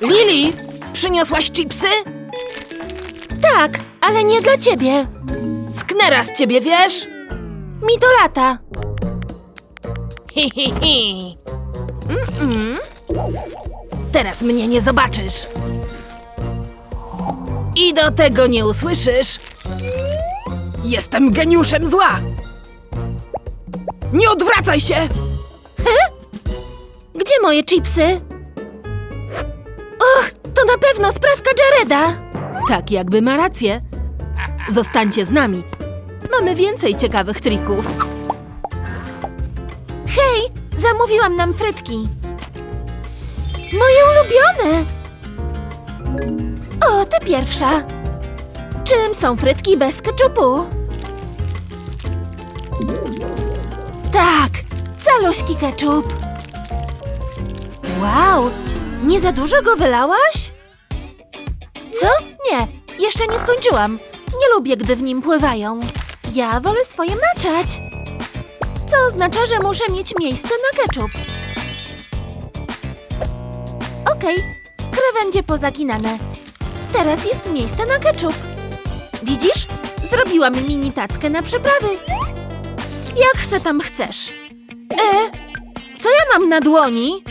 Lili, przyniosłaś chipsy? Tak, ale nie dla ciebie. Sknera z ciebie, wiesz? Mi to lata. Hi, hi, hi. Mm-mm. Teraz mnie nie zobaczysz. I do tego nie usłyszysz. Jestem geniuszem zła. Nie odwracaj się! Gdzie moje chipsy? Na pewno sprawka Jareda. Tak jakby ma rację. Zostańcie z nami. Mamy więcej ciekawych trików. Hej, zamówiłam nam frytki. Moje ulubione. O, ty pierwsza. Czym są frytki bez keczupu? Tak, caluśki keczup. Wow, nie za dużo go wylałaś? Co? Nie, jeszcze nie skończyłam. Nie lubię, gdy w nim pływają. Ja wolę swoje maczać. Co oznacza, że muszę mieć miejsce na keczup. Okej, krawędzie pozaginane. Teraz jest miejsce na keczup. Widzisz? Zrobiłam mini tackę na przyprawy. Jak se tam chcesz. E, co ja mam na dłoni?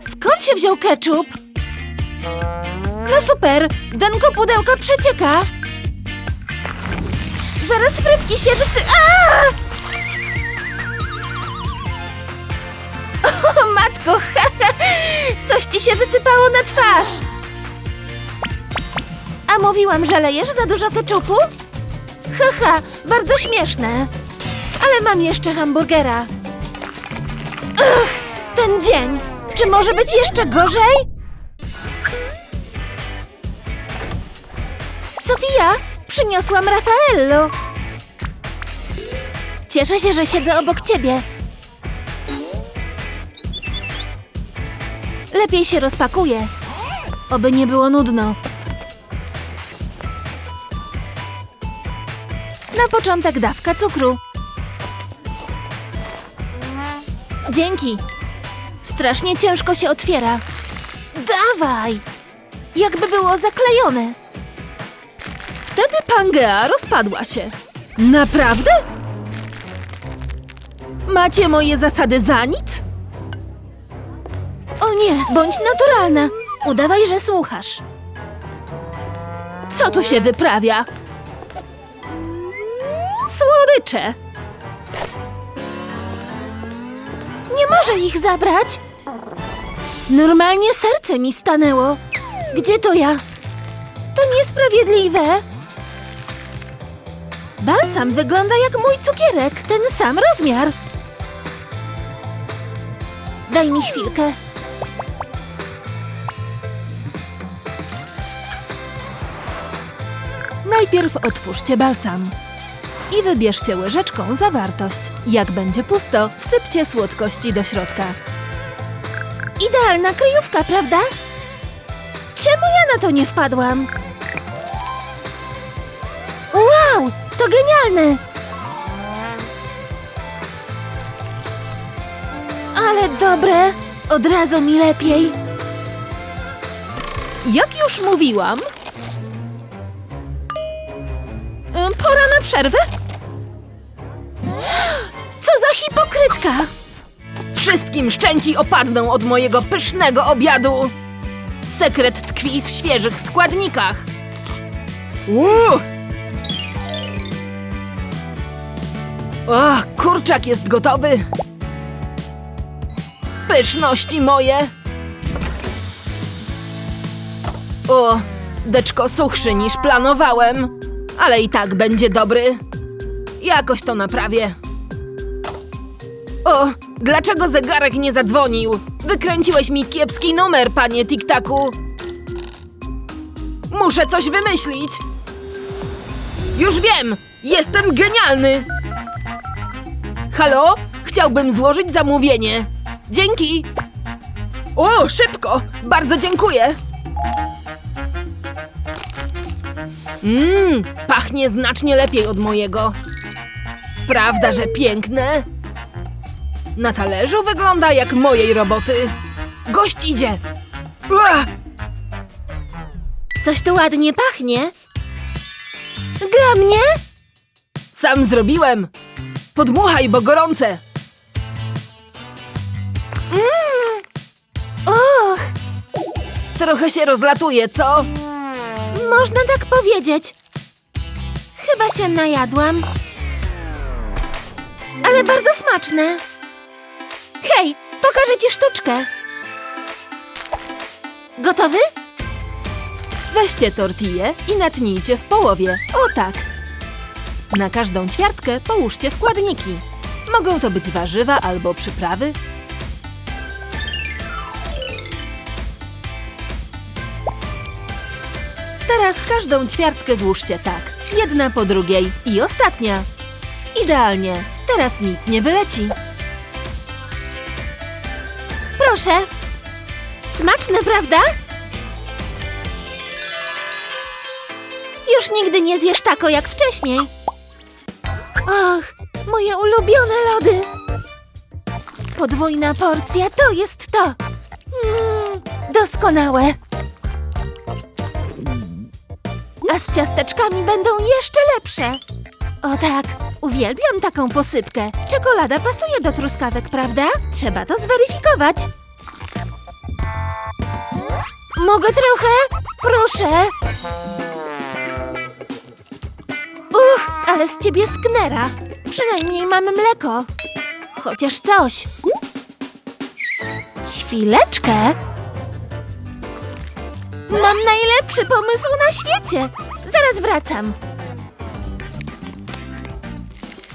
Skąd się wziął keczup? No super, denko pudełka przecieka. Zaraz frytki się wysy... Aaa! O, matko, coś ci się wysypało na twarz. A mówiłam, że lejesz za dużo keczupu? Haha, bardzo śmieszne. Ale mam jeszcze hamburgera. Ugh, ten dzień. Czy może być jeszcze gorzej? Sofia, przyniosłam Raffaello. Cieszę się, że siedzę obok ciebie. Lepiej się rozpakuję. Oby nie było nudno. Na początek dawka cukru. Dzięki. Strasznie ciężko się otwiera. Dawaj! Jakby było zaklejone. Wtedy Pangea rozpadła się. Naprawdę? Macie moje zasady za nic? O nie, bądź naturalna. Udawaj, że słuchasz. Co tu się wyprawia? Słodycze! Nie może ich zabrać. Normalnie serce mi stanęło. Gdzie to ja? To niesprawiedliwe. Balsam wygląda jak mój cukierek, ten sam rozmiar. Daj mi chwilkę. Najpierw otwórzcie balsam. I wybierzcie łyżeczką zawartość. Jak będzie pusto, wsypcie słodkości do środka. Idealna kryjówka, prawda? Czemu ja na to nie wpadłam? To genialne! Ale dobre, od razu mi lepiej. Jak już mówiłam... Ym, Pora na przerwę? Co za hipokrytka! Wszystkim szczęki opadną od mojego pysznego obiadu! Sekret tkwi w świeżych składnikach. Uuu! O, kurczak jest gotowy! Pyszności moje! O, deczko suchszy niż planowałem, ale i tak będzie dobry. Jakoś to naprawię. O, dlaczego zegarek nie zadzwonił? Wykręciłeś mi kiepski numer, panie Tiktaku. Muszę coś wymyślić. Już wiem! Jestem genialny! Halo? Chciałbym złożyć zamówienie. Dzięki! O, szybko! Bardzo dziękuję! Mmm, pachnie znacznie lepiej od mojego. Prawda, że piękne? Na talerzu wygląda jak mojej roboty. Gość idzie! Ua! Coś tu ładnie pachnie. Dla mnie? Sam zrobiłem! Podmuchaj, bo gorące! Och, Trochę się rozlatuje, co? można tak powiedzieć. Chyba się najadłam. Ale bardzo smaczne. Hej, pokażę ci sztuczkę. Gotowy? Weźcie tortillę i natnijcie w połowie. O tak! Na każdą ćwiartkę połóżcie składniki. Mogą to być warzywa albo przyprawy. Teraz każdą ćwiartkę złóżcie tak. Jedna po drugiej i ostatnia. Idealnie. Teraz nic nie wyleci. Proszę. Smaczne, prawda? Już nigdy nie zjesz tako jak wcześniej. Och, moje ulubione lody. Podwójna porcja to jest to. Mm, doskonałe. A z ciasteczkami będą jeszcze lepsze. O tak, uwielbiam taką posypkę. Czekolada pasuje do truskawek, prawda? Trzeba to zweryfikować. Mogę trochę? Proszę. Ale z ciebie sknera. Przynajmniej mamy mleko. Chociaż coś. Chwileczkę. Mam najlepszy pomysł na świecie. Zaraz wracam.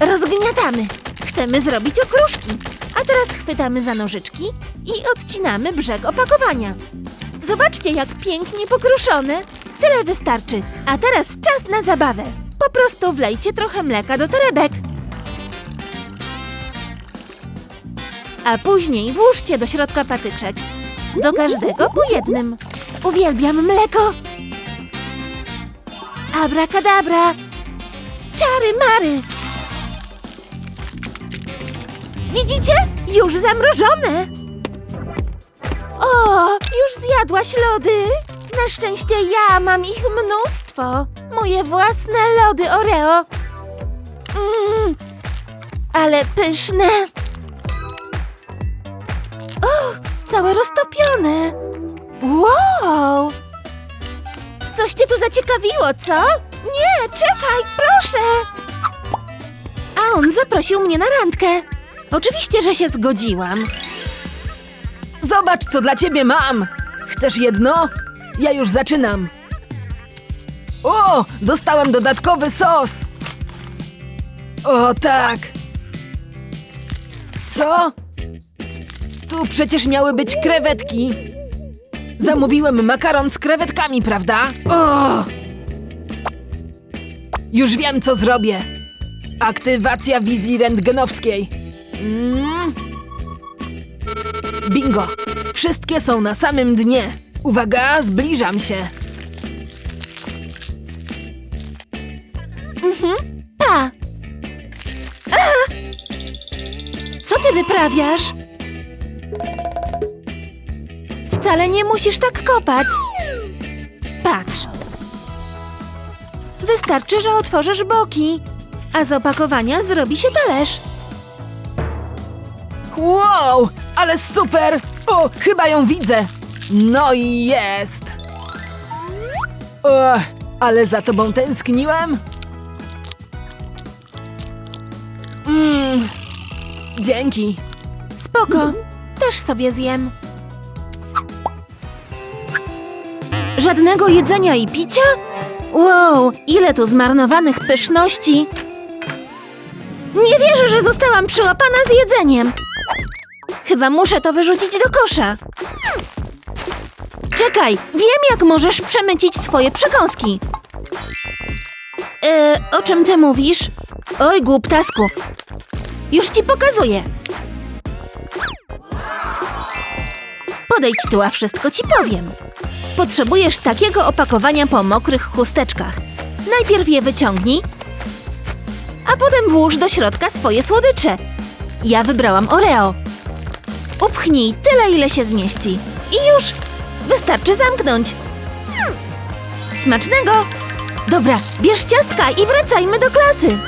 Rozgniatamy. Chcemy zrobić okruszki. A teraz chwytamy za nożyczki i odcinamy brzeg opakowania. Zobaczcie, jak pięknie pokruszone. Tyle wystarczy. A teraz czas na zabawę. Po prostu wlejcie trochę mleka do torebek. A później włóżcie do środka patyczek. Do każdego po jednym. Uwielbiam mleko. Abracadabra. Czary mary. Widzicie? Już zamrożone. O, już zjadłaś lody? Na szczęście ja mam ich mnóstwo. Moje własne lody Oreo. Mmm, ale pyszne. O, całe roztopione. Wow! Coś cię tu zaciekawiło, co? Nie, czekaj, proszę. A on zaprosił mnie na randkę. Oczywiście, że się zgodziłam. Zobacz, co dla ciebie mam! Chcesz jedno? Ja już zaczynam. O, dostałem dodatkowy sos! O, tak! Co? Tu przecież miały być krewetki. Zamówiłem makaron z krewetkami, prawda? O! Już wiem, co zrobię. Aktywacja wizji rentgenowskiej. Mm. Bingo! Wszystkie są na samym dnie. Uwaga, zbliżam się. Pa! A! Co ty wyprawiasz? Wcale nie musisz tak kopać. Patrz. Wystarczy, że otworzysz boki, a z opakowania zrobi się talerz. Wow, ale super! O, chyba ją widzę. No i jest. O, ale za tobą tęskniłem. Mm, dzięki. Spoko, też sobie zjem. Żadnego jedzenia i picia? Wow, ile tu zmarnowanych pyszności! Nie wierzę, że zostałam przyłapana z jedzeniem. Chyba muszę to wyrzucić do kosza. Czekaj, wiem jak możesz przemycić swoje przekąski. E, o czym ty mówisz? Oj, głuptasku. Już ci pokazuję. Podejdź tu, a wszystko ci powiem. Potrzebujesz takiego opakowania po mokrych chusteczkach. Najpierw je wyciągnij, a potem włóż do środka swoje słodycze. Ja wybrałam Oreo. Upchnij tyle, ile się zmieści. I już! Wystarczy zamknąć. Smacznego! Dobra, bierz ciastka i wracajmy do klasy.